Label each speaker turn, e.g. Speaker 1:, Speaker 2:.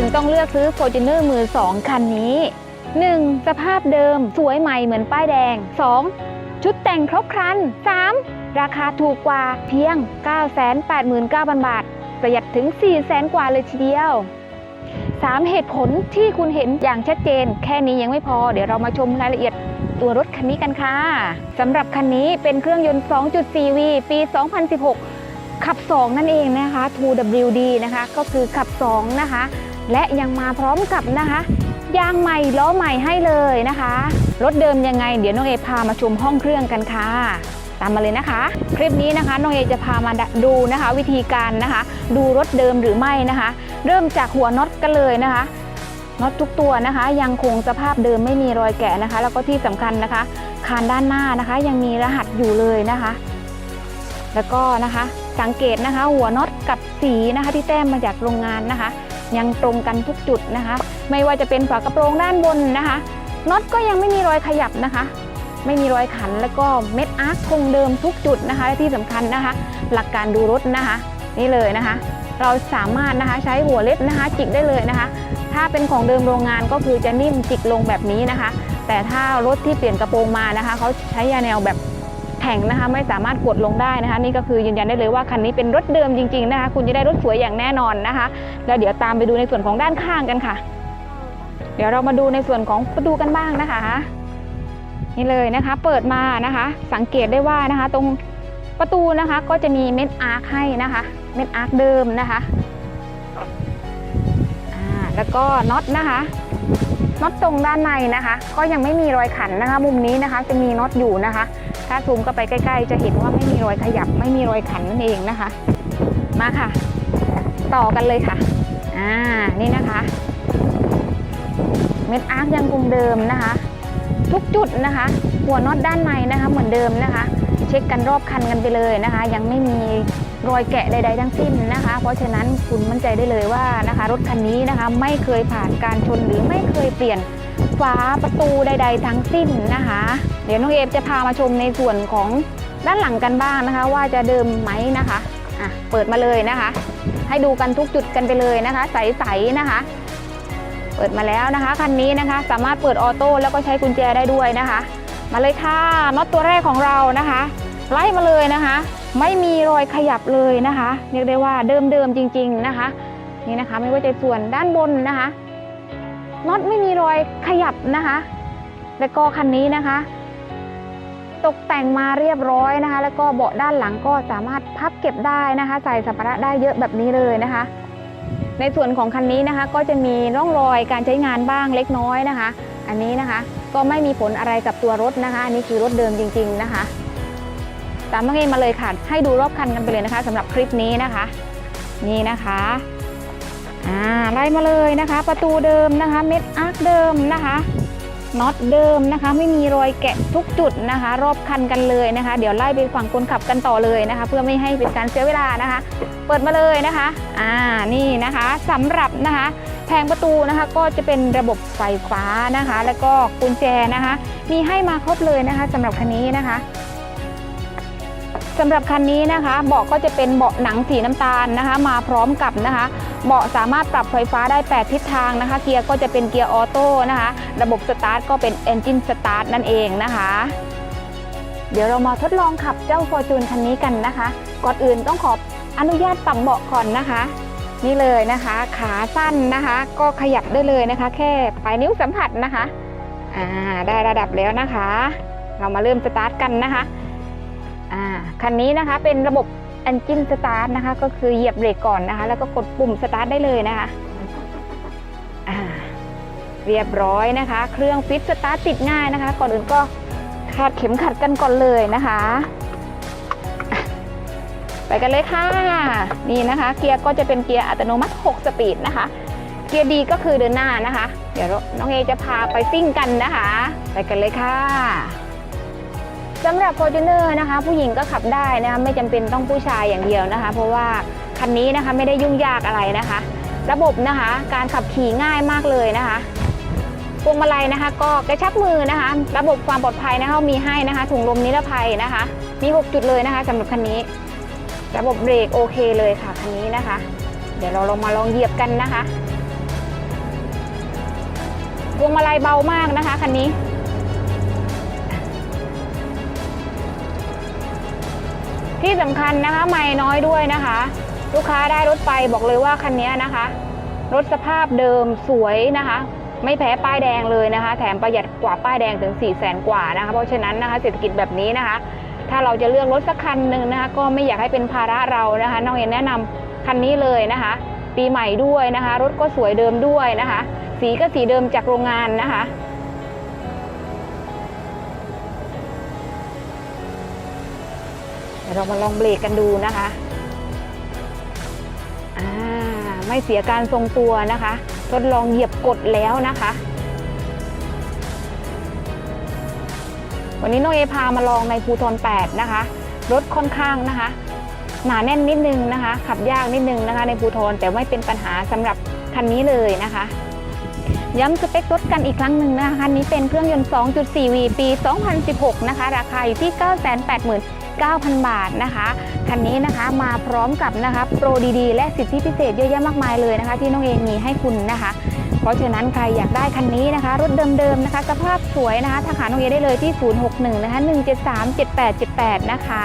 Speaker 1: ถึงต้องเลือกซื้อ Fortuner มือ2คันนี้ 1. สภาพเดิมสวยใหม่เหมือนป้ายแดง 2. ชุดแต่งครบครัน 3. ราคาถูกกว่าเพียง 989,000 บาท ประหยัดถึง 400,000 กว่าเลยทีเดียว 3 เหตุผลที่คุณเห็นอย่างชัดเจน แค่นี้ยังไม่พอ เดี๋ยวเรามาชมรายละเอียดตัวรถคันนี้กันค่ะสำหรับคันนี้เป็นเครื่องยนต์ 2.4V ปี 2016 ขับ 2 นั่นเองนะคะ 2WD นะคะ ก็คือขับ 2 นะคะ และยังมาพร้อมกับนะคะยางใหม่ล้อใหม่ให้เลยนะคะ รถเดิมยังไง เดี๋ยวน้องเอพามาชมห้องเครื่องกันค่ะ ตามมาเลยนะคะ คลิปนี้นะคะน้องเอจะพามาดูนะคะ วิธีการนะคะ ดูรถเดิมหรือไม่นะคะ เริ่มจากหัวน็อตกันเลยนะคะน็อตทุกตัวนะคะ ยังคงสภาพเดิมไม่มีรอยแกะนะคะ แล้วก็ที่สำคัญนะคะคานด้านหน้านะคะ ยังมีรหัสอยู่เลยนะคะ แล้วก็นะคะสังเกตนะคะ หัวน็อตกับสีนะคะที่แต้มมาจากโรงงานนะคะ ยังตรงกันทุกจุดนะคะ ไม่ว่าจะเป็นฝากระโปรงด้านบนนะคะน็อตก็ยังไม่มีรอยขยับนะคะ ไม่มีรอยขันแล้วก็เม็ดอาร์คคงเดิมทุกจุดนะคะและที่สำคัญนะคะ หลักการดูรถนะคะ นี่เลยนะคะ เราสามารถนะคะใช้หัวเล็บนะคะ จิกได้เลยนะคะ ถ้าเป็นของเดิมโรงงานก็คือจะนิ่มจิกลงแบบนี้นะคะ แต่ถ้ารถที่เปลี่ยนกระโปรงมานะคะเขาใช้ยาแนวแบบ ข็งนะคะ ไม่สามารถกดลงได้นะคะ นี่ก็คือยืนยันได้เลยว่าคันนี้เป็นรถเดิมจริง ๆนะคะ คุณจะได้รถสวยอย่างแน่นอนนะคะ แล้วเดี๋ยวตามไปดูในส่วนของด้านข้างกันค่ะ เดี๋ยวเรามาดูในส่วนของประตูกันบ้างนะคะ นี่เลยนะคะ เปิดมานะคะ สังเกตได้ว่านะคะ ตรงประตูนะคะก็จะมีเม็ดอาร์คให้นะคะ เม็ดอาร์คเดิมนะคะแล้วก็น็อตนะคะน็อตตรงด้านในนะคะ ก็ยังไม่มีรอยขันนะคะ มุมนี้นะคะจะมีน็อตอยู่นะคะ ถ้าซูมเข้าไปใกล้ ๆ จะเห็นว่าไม่มีรอยขยับ ไม่มีรอยขันนั่นเองนะคะ มาค่ะ ต่อกันเลยค่ะ อ่า นี่นะคะ เม็ดอาร์คยังคงเดิมนะคะ ทุกจุดนะคะ หัวน็อตด้านในนะคะ เหมือนเดิมนะคะ เช็คกันรอบคันกันไปเลยนะคะ ยังไม่มีรอยแกะใด ๆ ทั้งสิ้นนะคะ เพราะฉะนั้นคุณมั่นใจได้เลยว่านะคะ รถคันนี้นะคะ ไม่เคยผ่านการชนหรือไม่เคยเปลี่ยน ฝาประตูใด ๆ ทั้งสิ้นนะคะ เดี๋ยวน้องเอฟจะพามาชมในส่วนของด้านหลังกันบ้างนะคะ ว่าจะเดิมไหมนะคะอะเปิดมาเลยนะคะ ให้ดูกันทุกจุดกันไปเลยนะคะ ใสๆนะคะ เปิดมาแล้วนะคะคันนี้นะคะ สามารถเปิดออโต้แล้วก็ใช้กุญแจได้ด้วยนะคะ มาเลยค่ะน็อตตัวแรกของเรานะคะ ไล่มาเลยนะคะ ไม่มีรอยขยับเลยนะคะเรียกได้ว่าเดิมๆจริง ๆนะคะ นี่นะคะ ไม่ว่าจะส่วนด้านบนนะคะ น็อตไม่มีรอยขยับนะคะ แล้วก็คันนี้นะคะ ตกแต่งมาเรียบร้อยนะคะ แล้วก็เบาะด้านหลังก็สามารถพับเก็บได้นะคะ ใส่สัมภาระได้เยอะแบบนี้เลยนะคะ ในส่วนของคันนี้นะคะ ก็จะมีร่องรอยการใช้งานบ้างเล็กน้อยนะคะ อันนี้นะคะก็ไม่มีผลอะไรกับตัวรถนะคะ อันนี้คือรถเดิมจริง ๆนะคะ ตามน้องมาเลยค่ะ ให้ดูรอบคันกันไปเลยนะคะสำหรับคลิปนี้นะคะ นี่นะคะ อ่าไล่มาเลยนะคะ ประตูเดิมนะคะ เม็ดอาร์คเดิมนะคะน็อตเดิมนะคะ ไม่มีรอยแกะทุกจุดนะคะ รอบคันกันเลยนะคะ เดี๋ยวไล่ไปฝั่งคนขับกันต่อเลยนะคะ เพื่อไม่ให้เป็นการเสียเวลานะคะ เปิดมาเลยนะคะอ่านี่นะคะสำหรับนะคะ แผงประตูนะคะก็จะเป็นระบบไฟฟ้านะคะ แล้วก็กุญแจนะคะ มีให้มาครบเลยนะคะสำหรับคันนี้นะคะสำหรับคันนี้นะคะเบาะก็จะเป็นเบาะหนังสีน้ำตาลนะคะ มาพร้อมกับนะคะ เบาะสามารถปรับไฟฟ้าได้ 8 ทิศทางนะคะ เกียร์ก็จะเป็นเกียร์ออโต้นะคะ ระบบสตาร์ทก็เป็น Engine Start นั่นเองนะคะ เดี๋ยวเรามาทดลองขับเจ้า Fortune คันนี้กันนะคะ ก่อนอื่นต้องขออนุญาตปรับเบาะก่อนนะคะ นี่เลยนะคะ ขาสั้นนะคะ ก็ขยับได้เลยนะคะ แค่ปลายนิ้วสัมผัสนะคะอ่าได้ระดับแล้วนะคะ เรามาเริ่มสตาร์ทกันนะคะอ่าคันนี้นะคะเป็นระบบ Engine Start นะคะ ก็คือเหยียบเบรกก่อนนะคะ แล้วก็กดปุ่มสตาร์ทได้เลยนะคะเรียบร้อยนะคะ เครื่องฟิตสตาร์ทติดง่ายนะคะ ก่อนอื่นก็คาดเข็มขัดกันก่อนเลยนะคะ ไปกันเลยค่ะ นี่นะคะ เกียร์ก็จะเป็นเกียร์อัตโนมัติ 6 สปีดนะคะ เกียร์ดีก็คือเดินหน้านะคะ เดี๋ยวน้องเอจะพาไปซิ่งกันนะคะ ไปกันเลยค่ะ สำหรับ Fortuner นะคะ ผู้หญิงก็ขับได้นะคะไม่จำเป็นต้องผู้ชายอย่างเดียวนะคะ เพราะว่าคันนี้นะคะไม่ได้ยุ่งยากอะไรนะคะ ระบบนะคะการขับขี่ง่ายมากเลยนะคะพวงมาลัยนะคะ ก็กระชับมือนะคะ ระบบความปลอดภัยนะคะมีให้นะคะ ถุงลมนิรภัยนะคะ มี 6 จุดเลยนะคะสำหรับคันนี้ ระบบเบรกโอเคเลยค่ะคันนี้นะคะ เดี๋ยวเราลองมาลองเหยียบกันนะคะพวงมาลัยเบามากนะคะคันนี้ ที่สำคัญนะคะไม่น้อยด้วยนะคะ ลูกค้าได้รถไปบอกเลยว่าคันนี้นะคะ รถสภาพเดิมสวยนะคะ ไม่แพ้ป้ายแดงเลยนะคะ แถมประหยัดกว่าป้ายแดงถึง4 0 0แสนกว่านะคะ เพราะฉะนั้นนะคะเศรษฐกิจแบบนี้นะคะ ถ้าเราจะเลือกรถสักคันหนึ่งนะคะ ก็ไม่อยากให้เป็นภาระเรานะคะน้องเอ็นแนะนำคันนี้เลยนะคะ ปีใหม่ด้วยนะคะ รถก็สวยเดิมด้วยนะคะ สีก็สีเดิมจากโรงงานนะคะ เรามาลองเบรกกันดูนะคะ ไม่เสียการทรงตัวนะคะ ทดลองเหยียบกดแล้วนะคะ วันนี้น้องเอพามาลองในภูทร8นะคะ รถค่อนข้างนะคะ หนาแน่นนิดนึงนะคะ ขับยากนิดนึงนะคะ ในภูทรแต่ไม่เป็นปัญหาสำหรับคันนี้เลยนะคะ ย้ำสเปครถกันอีกครั้งหนึ่งนะคะคันนี้เป็นเครื่องยนต์ 2.4V ปี 2016 นะคะ ราคาอยู่ที่ 989,000 บาทนะคะ คันนี้นะคะมาพร้อมกับนะคะโปรดีๆ และสิทธิพิเศษเยอะแยะมากมายเลยนะคะ ที่น้องเอมีให้คุณนะคะ เพราะฉะนั้นใครอยากได้คันนี้นะคะ รถเดิมๆนะคะ สภาพสวยนะคะทักหาน้องเอได้เลยที่ 061 นะคะ 173 7878 นะคะ